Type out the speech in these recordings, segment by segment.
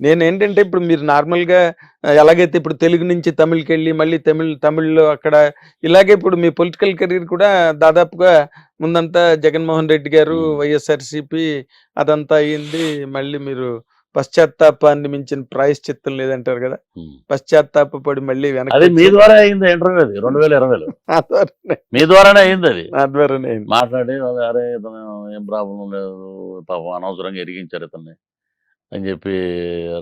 నేను ఏంటంటే ఇప్పుడు మీరు నార్మల్గా ఆ, ఎలాగైతే ఇప్పుడు తెలుగు నుంచి తమిళ్కి వెళ్ళి మళ్ళీ తమిళ్ తమిళ్ళో అక్కడ ఇలాగే ఇప్పుడు మీ పొలిటికల్ కెరీర్ కూడా దాదాపుగా ముందంతా జగన్మోహన్ రెడ్డి గారు. వైఎస్ఆర్సిపి అదంతా అయ్యింది మళ్ళీ మీరు పశ్చాత్తాపాన్ని మించిన ప్రాయశ్చిత్తం లేదంటారు కదా ఉమ్. పశ్చాత్తాపడి మళ్ళీ వెనక్కి అది మీ ద్వారా అయింది ఇంటర్వ్యూ అది రెండు వేల ఇరవైలో మీ ద్వారానే అయింది అది నా ద్వారానే అయింది. మాట్లాడి అరే ఇతను ఏం ప్రాబ్లం లేదు పాపం అనవసరంగా ఎరిగించారు ఇతన్ని అని చెప్పి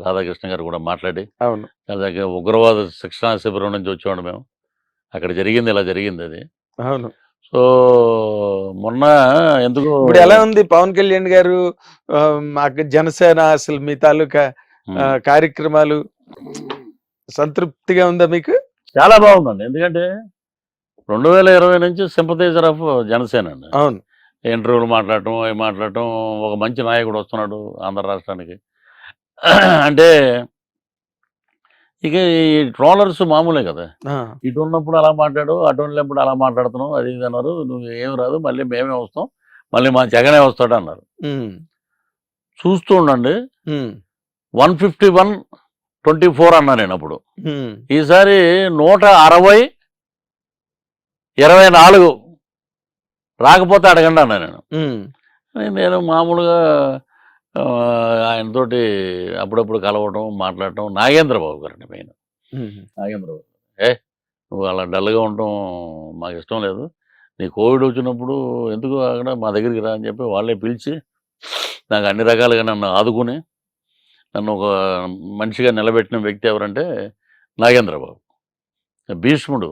రాధాకృష్ణ గారు కూడా మాట్లాడి అవును. అలాగే ఉగ్రవాద శిక్షణా శిబిరం నుంచి వచ్చేవాడు మేము. అక్కడ జరిగింది ఇలా జరిగింది అది. అవును. సో మొన్న ఎందుకు ఇప్పుడు ఎలా ఉంది పవన్ కళ్యాణ్ గారు? జనసేన అసలు మీ తాలూకా కార్యక్రమాలు సంతృప్తిగా ఉందా మీకు? చాలా బాగుందండి. ఎందుకంటే రెండు వేల ఇరవై నుంచి సింపతైజర్ ఆఫ్ జనసేన అండి. అవును. ఇంటర్వ్యూలు మాట్లాడటం అవి మాట్లాడటం ఒక మంచి నాయకుడు వస్తున్నాడు ఆంధ్ర రాష్ట్రానికి. అంటే ఇక ఈ ట్రోలర్స్ మామూలే కదా. ఇటు ఉన్నప్పుడు అలా మాట్లాడు అటు ఉన్నప్పుడు అలా మాట్లాడుతున్నావు అది ఇది అన్నారు. నువ్వు ఏం రాదు మళ్ళీ మేమే వస్తాం మళ్ళీ మా జగనే వస్తాడు అన్నారు. చూస్తూ ఉండండి. One fifty one twenty four అన్నా నేను అప్పుడు. ఈసారి నూట అరవై ఇరవై నాలుగు. రాకపోతే అడగండి అన్నా నేను. నేను మామూలుగా ఆయనతోటి అప్పుడప్పుడు కలవటం మాట్లాడటం నాగేంద్రబాబు గారండి మెయిన్. నాగేంద్రబాబు ఏ నువ్వు అలా డల్గా ఉండటం మాకు ఇష్టం లేదు. నీ కోవిడ్ వచ్చినప్పుడు ఎందుకు అక్కడ మా దగ్గరికి రా అని చెప్పి వాళ్ళే పిలిచి నాకు అన్ని రకాలుగా నన్ను ఆదుకుని నన్ను ఒక మనిషిగా నిలబెట్టిన వ్యక్తి ఎవరంటే నాగేంద్రబాబు. భీష్ముడు.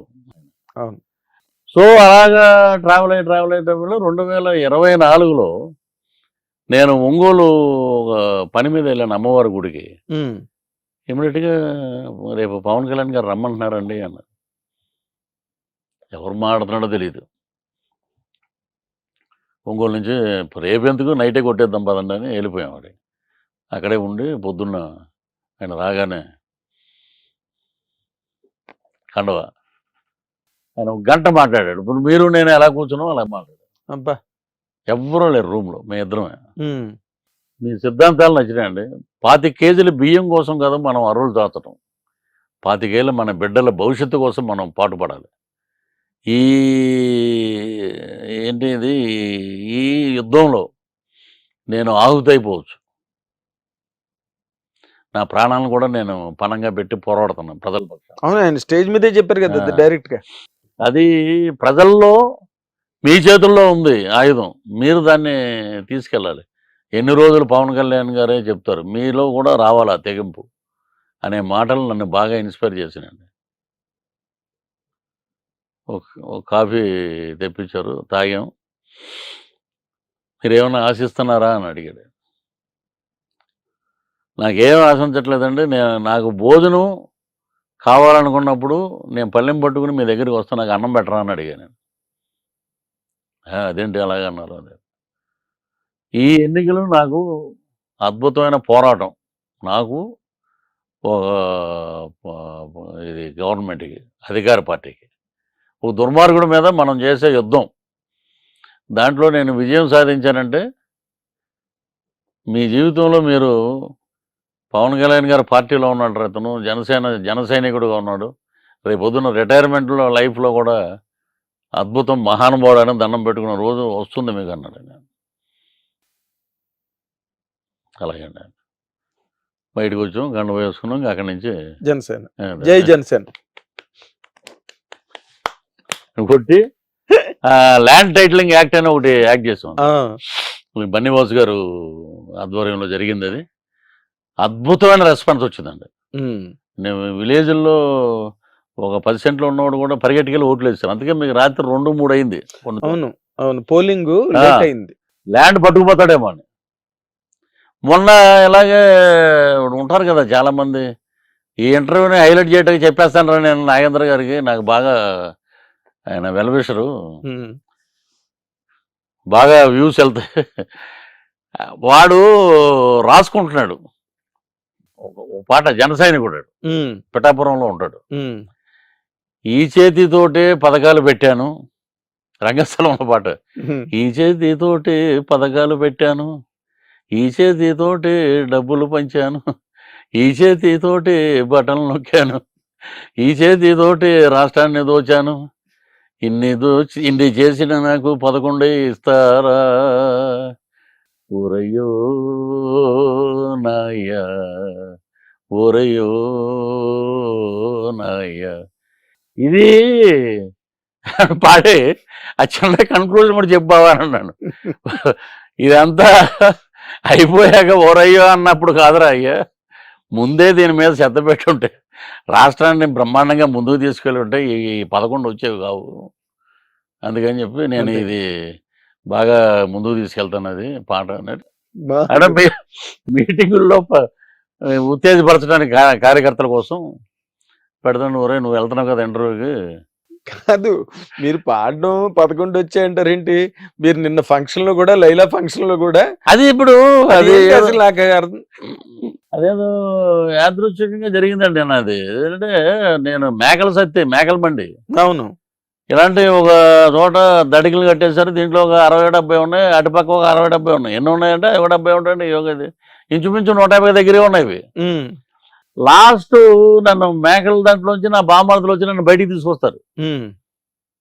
సో అలాగా ట్రావెల్ అయ్యి ట్రావెల్ అయ్యేటప్పుడు రెండు వేల ఇరవై నాలుగులో నేను ఒంగోలు ఒక పని మీద వెళ్ళాను అమ్మవారి గుడికి. ఇమీడియట్గా రేపు పవన్ కళ్యాణ్ గారు రమ్మంటున్నారండి అన్నారు. ఎవరు మాట్లాడుతున్నాడో తెలియదు ఒంగోలు నుంచి రేపు ఎందుకు నైటే కొట్టేద్దాం పదండి అని వెళ్ళిపోయాం వాడి అక్కడే ఉండి పొద్దున్న ఆయన రాగానే కండవ. ఆయన ఒక గంట మాట్లాడాడు. ఇప్పుడు మీరు నేను ఎలా కూర్చున్నాం అలా మాట్లాడాడు. అబ్బా! ఎవ్వరూ లేరు రూమ్లో మేము ఇద్దరమే. మీ సిద్ధాంతాలు నచ్చినాయండి. పాతి కేజీల బియ్యం కోసం కదా మనం అరువులు దాచటం పాతికేళ్ళ మన బిడ్డల భవిష్యత్తు కోసం మనం పాటుపడాలి. ఈ ఏంటి ఇది? ఈ యుద్ధంలో నేను ఆహుతైపోవచ్చు. నా ప్రాణాలను కూడా నేను పణంగా పెట్టి పోరాడుతున్నాను ప్రజల అవును ఆయన స్టేజ్ మీదే చెప్పారు కదా ఆ. డైరెక్ట్గా అది ప్రజల్లో మీ చేతుల్లో ఉంది ఆయుధం. మీరు దాన్ని తీసుకెళ్ళాలి. ఎన్ని రోజులు పవన్ కళ్యాణ్ గారే చెప్తారు మీలో కూడా రావాలి ఆ తెగింపు అనే మాటలు నన్ను బాగా ఇన్స్పైర్ చేసినండి ఒక ఒక కాఫీ తెప్పించారు తాగాం. మీరు ఏమైనా ఆశిస్తున్నారా అని అడిగాడు. నాకేం ఆశించట్లేదండి నేను నాకు భోజనం కావాలనుకున్నప్పుడు నేను పళ్ళెం పట్టుకుని మీ దగ్గరికి వస్తా నాకు అన్నం పెట్టరా అని అడిగాను అదేంటి అలాగన్నారు అదే. ఈ ఎన్నికలు నాకు అద్భుతమైన పోరాటం. నాకు ఇది గవర్నమెంట్కి అధికార పార్టీకి. ఒక దుర్మార్గుడి మీద మనం చేసే యుద్ధం. దాంట్లో నేను విజయం సాధించానంటే మీ జీవితంలో మీరు పవన్ కళ్యాణ్ గారు పార్టీలో ఉన్నాడు అతను జనసేన జన సైనికుడుగా ఉన్నాడు. రేపు పొద్దున్న రిటైర్మెంట్లో లైఫ్లో కూడా అద్భుతం మహానుభావుడు అని దండం పెట్టుకున్న రోజు వస్తుంది మీకు అన్నాడు ఆయన. అలాగే అండి బయటకు వచ్చాం గంట వేసుకున్నాం అక్కడి నుంచి జనసేన. జై జనసేన. కొట్టి ల్యాండ్ టైటిలింగ్ యాక్ట్ అని ఒకటి యాక్ట్ చేసాం బన్నీవాస్ గారు ఆధ్వర్యంలో జరిగింది అది. అద్భుతమైన రెస్పాన్స్ వచ్చిందండి. నేను విలేజ్లో ఒక పది సెంట్లు ఉన్నవాడు కూడా పరిగెట్టుకెళ్ళి ఓట్లు వేస్తాను అందుకే మీకు రాత్రి రెండు మూడు అయింది అవును అవును. పోలింగ్ అయింది. ల్యాండ్ పట్టుకుపోతాడేమో అని. మొన్న ఇలాగే ఉంటారు కదా చాలా మంది ఈ ఇంటర్వ్యూని హైలైట్ చేయడానికి చెప్పేస్తాను రా నేను నాగేంద్ర గారికి. నాకు బాగా ఆయన వెల్విషరు. ఉమ్, బాగా వ్యూస్ వెళ్తాయి. వాడు రాసుకుంటున్నాడు. పాట జన సైనికుడు ఉమ్, పిఠాపురంలో ఉంటాడు. ఈ చేతితోటే పథకాలు పెట్టాను. రంగస్థలంలో పాట. ఈ చేతితోటి పథకాలు పెట్టాను. ఈ చేతితోటి డబ్బులు పంచాను. ఈ చేతితోటి బటన్లు నొక్కాను. ఈ చేతితోటి రాష్ట్రాన్ని దోచాను. ఇన్ని దోచి ఇన్ని చేసిన నాకు పదకొండే ఇస్తారా? ఊరయ్యో నాయ్యా. ఊరయ్యో నాయ్యా. ఇది పాడే ఆ చిన్న కన్క్లూజన్ కూడా చెప్పావా అని అన్నాను. ఇదంతా అయిపోయాక ఓరయ్యో అన్నప్పుడు కాదురా అయ్యా. ముందే దీని మీద శ్రద్ధ పెట్టుంటే రాష్ట్రాన్ని బ్రహ్మాండంగా ముందుకు తీసుకెళ్ళి ఉంటే ఈ పదకొండు వచ్చేవి కావు. అందుకని చెప్పి నేను. ఇది బాగా ముందుకు తీసుకెళ్తాను అది పాట అనేది. అంటే మీటింగుల్లో ఉత్తేజపరచడానికి కార్యకర్తల కోసం పెడతాను ఒరే నువ్వు వెళ్తున్నావు కదా ఇంటర్వ్యూకి. కాదు మీరు పాడడం పదకొండు వచ్చాయంటారేంటి మీరు నిన్న ఫంక్షన్లో కూడా లైలా ఫంక్షన్లో కూడా అది ఇప్పుడు అది నాకు అర్థం అదేదో యాదృచ్ఛికంగా జరిగిందండి నాది ఏంటంటే నేను మేకల సత్తి మేకల బండి. అవును. ఇలాంటి ఒక చోట దడికలు కట్టేశారు. దీంట్లో ఒక అరవై డెబ్బై ఉన్నాయి. అటుపక్క ఒక అరవై డెబ్బై ఉన్నాయి. ఎన్ని ఉన్నాయంటే ఒక డెబ్బై ఉంటాయండి యోగ ఇది ఇంచుమించు నూట యాభై దగ్గరే ఉన్నాయి లాస్ట్ నన్ను మేకల దాంట్లోంచి నా బామ్మర్దులు వచ్చి నన్ను బయటికి తీసుకొస్తారు.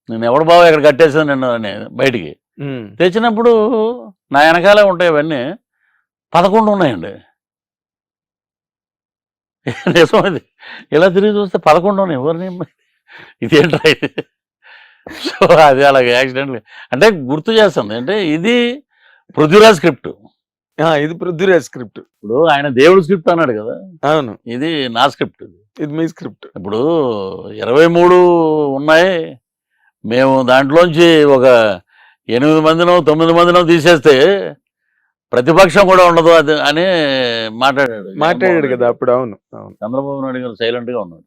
నేను ఎవడు బావ ఇక్కడ కట్టేసాను నిన్ను అని బయటికి. తెచ్చినప్పుడు నా వెనకాలే ఉంటాయి ఇవన్నీ పదకొండు ఉన్నాయండి. నిజం ఇది ఇలా తిరిగి చూస్తే పదకొండు ఉన్నాయి. ఎవరిని ఇదేంట్రా ఇది? సో అది అలాగే యాక్సిడెంట్ అంటే గుర్తు చేస్తుంది. అంటే ఇది పృథ్వీరాజ్ స్క్రిప్ట్. ఇది పృథ్వీరాజ్ స్క్రిప్ట్. ఇప్పుడు ఆయన దేవుడు స్క్రిప్ట్ అన్నాడు కదా. అవును. ఇది నా స్క్రిప్ట్ ఇది. మీ స్క్రిప్ట్. ఇప్పుడు ఇరవై మూడు ఉన్నాయి. మేము దాంట్లోంచి ఒక ఎనిమిది మందినో తొమ్మిది మందినో తీసేస్తే ప్రతిపక్షం కూడా ఉండదు అది అని మాట్లాడాడు మాట్లాడాడు కదా అప్పుడు అవును అవును. చంద్రబాబు నాయుడు గారు సైలెంట్గా ఉన్నాడు.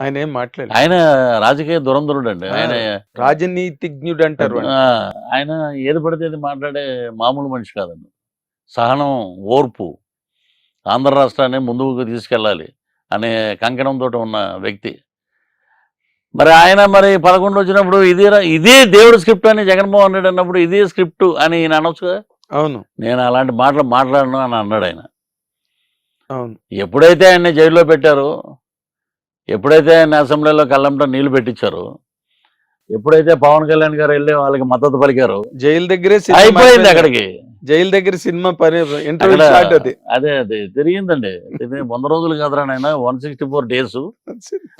ఆయన ఏం మాట్లాడారు ఆయన రాజకీయ దురంధరుడు అండి ఆయన రాజనీతిజ్ఞుడు అంటారు. ఆ, ఆయన ఏది పడితే అది మాట్లాడే మామూలు మనిషి కాదండి. సహనం ఓర్పు ఆంధ్ర రాష్ట్రాన్ని ముందుకు తీసుకెళ్ళాలి అనే కంకణంతో ఉన్న వ్యక్తి. మరి ఆయన మరి పదకొండు వచ్చినప్పుడు ఇది ఇదే దేవుడు స్క్రిప్ట్ అని జగన్మోహన్ రెడ్డి అన్నప్పుడు ఇదే స్క్రిప్ట్ అని ఈయన అనొచ్చుగా అవును. నేను అలాంటి మాటలు మాట్లాడను అని అన్నాడు ఆయన. అవును. ఎప్పుడైతే ఆయన్ని జైల్లో పెట్టారో ఎప్పుడైతే ఆయన అసెంబ్లీలో కళ్ళంట నీళ్ళు పెట్టించారో ఎప్పుడైతే పవన్ కళ్యాణ్ గారు వెళ్ళి వాళ్ళకి మద్దతు పలికారో జైలు దగ్గరే అయిపోయింది. అక్కడికి. జైలు దగ్గర సినిమా పని ఇంటర్వ్యూ స్టార్ట్ అది. అదే అదే తిరిగిందండి వంద రోజులు కాదురా నాయన one sixty four days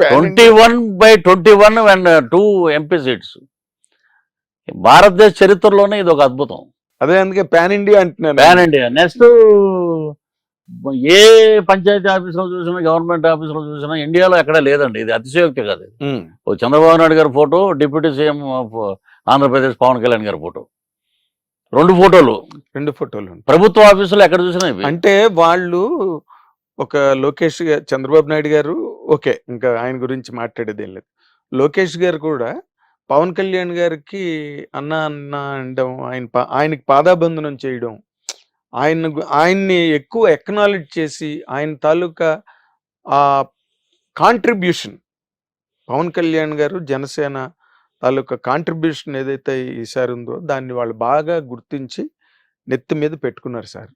twenty one by twenty one and two MP seats భారతదేశ చరిత్రలోనే ఇది ఒక అద్భుతం. అదే అందుకే పాన్ ఇండియా అంటున్నాను ప్యాన్ ఇండియా నెక్స్ట్ ఏ పంచాయతీ ఆఫీసులో చూసినా గవర్నమెంట్ ఆఫీసులో చూసినా ఇండియాలో ఎక్కడ లేదండి. ఇది అతిశయోక్తి కాదు చంద్రబాబు నాయుడు గారి photo deputy CM of Andhra Pradesh Pawan Kalyan గారి ఫోటో. రెండు ఫోటోలు. రెండు ఫోటోలు. ప్రభుత్వ ఆఫీసులో ఎక్కడ చూసినా అంటే వాళ్ళు ఒక లోకేష్ చంద్రబాబు నాయుడు గారు ఓకే ఇంకా ఆయన గురించి మాట్లాడేది ఏం లేదు. లోకేష్ గారు కూడా పవన్ కళ్యాణ్ గారికి అన్న అన్న అనడం ఆయన ఆయనకి పాదాబంధనం చేయడం ఆయన ఆయన్ని ఎక్కువ ఎక్నాలెడ్జ్ చేసి ఆయన తాలూకా ఆ కాంట్రిబ్యూషన్ పవన్ కళ్యాణ్ గారు జనసేన తాలూకా కాంట్రిబ్యూషన్ ఏదైతే ఈసారి ఉందో దాన్ని వాళ్ళు బాగా గుర్తించి నెత్తి మీద పెట్టుకున్నారు సార్.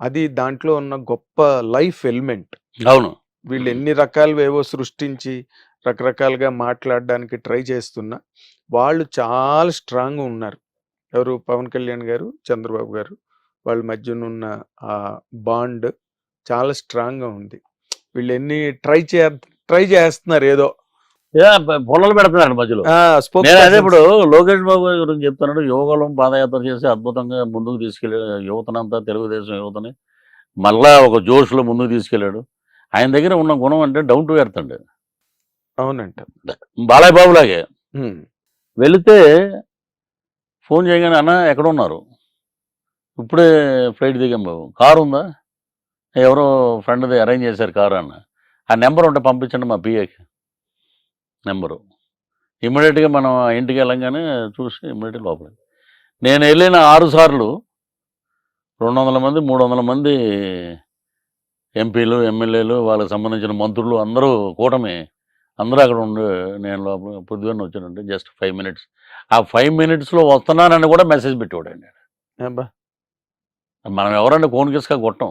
అది దాంట్లో ఉన్న గొప్ప లైఫ్ ఎలిమెంట్. అవును. వీళ్ళు ఎన్ని రకాలు ఏవో సృష్టించి రకరకాలుగా మాట్లాడడానికి ట్రై చేస్తున్నా వాళ్ళు చాలా స్ట్రాంగ్ ఉన్నారు. ఎవరు? పవన్ కళ్యాణ్ గారు చంద్రబాబు గారు. వాళ్ళ మధ్యన ఉన్న ఆ బాండ్ చాలా స్ట్రాంగ్గా ఉంది. వీళ్ళు ఎన్ని ట్రై చే ట్రై చేస్తున్నారు ఏదో పొలాలు పెడుతున్నాడు మధ్యలో. నేను అదే. ఇప్పుడు లోకేష్ బాబు గారి గురించి చెప్తున్నాడు. యువకులం పాదయాత్ర చేసి అద్భుతంగా ముందుకు తీసుకెళ్ళి యువతనంతా తెలుగుదేశం యువతని మళ్ళా ఒక జోష్లో ముందుకు తీసుకెళ్ళాడు. ఆయన దగ్గర ఉన్న గుణం అంటే డౌన్ టు ఎర్త్ అండి. అవునంట. బాలయ్య బాబు లాగే వెళితే ఫోన్ చేయగానే అన్న ఎక్కడ ఉన్నారు? ఇప్పుడే ఫ్లైట్ దిగాం బాబు. కారు ఉందా? ఎవరో ఫ్రెండ్ది అరేంజ్ చేశారు కారు అన్న. ఆ నెంబర్ ఉంటే పంపించండి మా పిఏకి నెంబరు. ఇమ్మీడియట్గా మనం ఇంటికి వెళ్ళంగానే చూసి ఇమ్మీడియట్ లోపల నేను వెళ్ళిన ఆరు సార్లు రెండు వందల మంది మూడు వందల మంది ఎంపీలు ఎమ్మెల్యేలు వాళ్ళకి సంబంధించిన మంత్రులు అందరూ కూటమి అందరూ అక్కడ ఉండి నేను లోపల పొద్దున్న వచ్చానంటే జస్ట్ ఫైవ్ మినిట్స్. ఆ ఫైవ్ మినిట్స్లో వస్తున్నానని కూడా మెసేజ్ పెట్టేవాడండి. మనం ఎవరండి కోన్ కిస్కా కొట్టం?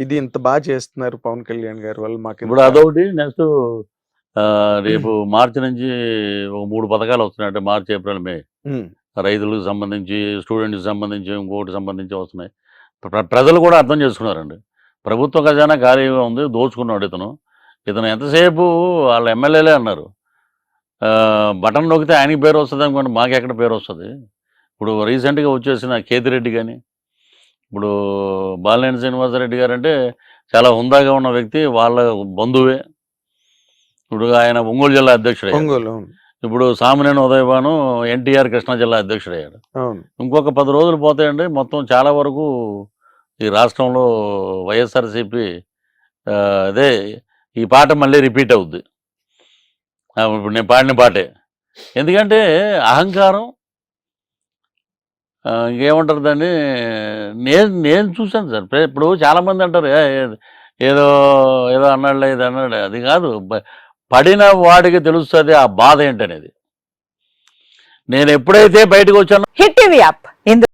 ఇది ఇంత బాగా చేస్తున్నారు పవన్ కళ్యాణ్ గారు వాళ్ళు మాకు ఇప్పుడు అదొకటి నెక్స్ట్ రేపు మార్చి నుంచి ఒక మూడు పథకాలు వస్తున్నాయి. అంటే మార్చి ఏప్రిల్ మే. రైతులకు సంబంధించి స్టూడెంట్కి సంబంధించి ఇంకోటి సంబంధించి వస్తున్నాయి. ప్ర- ప్రజలు కూడా అర్థం చేసుకున్నారండి. ప్రభుత్వ ఖజానా ఖాళీగా ఉంది దోచుకున్నాడు ఇతను. ఇతను ఎంతసేపు వాళ్ళ ఎమ్మెల్యేలే అన్నారు. ఆ, బటన్ నొక్కితే ఆయనకి పేరు వస్తుంది అనుకోండి మాకు ఎక్కడ పేరు వస్తుంది? ఇప్పుడు రీసెంట్గా వచ్చేసిన కేతిరెడ్డి కానీ ఇప్పుడు బాలినేని శ్రీనివాసరెడ్డి గారు అంటే చాలా హుందాగా ఉన్న వ్యక్తి వాళ్ళ బంధువే. ఇప్పుడు ఆయన ఒంగోలు జిల్లా అధ్యక్షుడు ఒంగోలు ఇప్పుడు సామినేని ఉదయభాను ఎన్టీఆర్ కృష్ణా జిల్లా అధ్యక్షుడు అయ్యాడు అవును. ఇంకొక పది రోజులు పోతాయండి మొత్తం చాలా వరకు ఈ రాష్ట్రంలో వైఎస్ఆర్సీపీ అదే ఈ పాట మళ్ళీ రిపీట్ అవుద్ది. ఇప్పుడు నేను పాడిన పాటే. ఎందుకంటే అహంకారం ఏమంటారు దాన్ని నేను నేను చూశాను సార్. ఇప్పుడు చాలామంది అంటారు ఏదో ఏదో అన్నాడులే ఇది అన్నాడు అది కాదు. పడిన వాడికి తెలుస్తుంది ఆ బాధ ఏంటనేది. నేను ఎప్పుడైతే బయటకు వచ్చానో హిట్ టీవీ యాప్.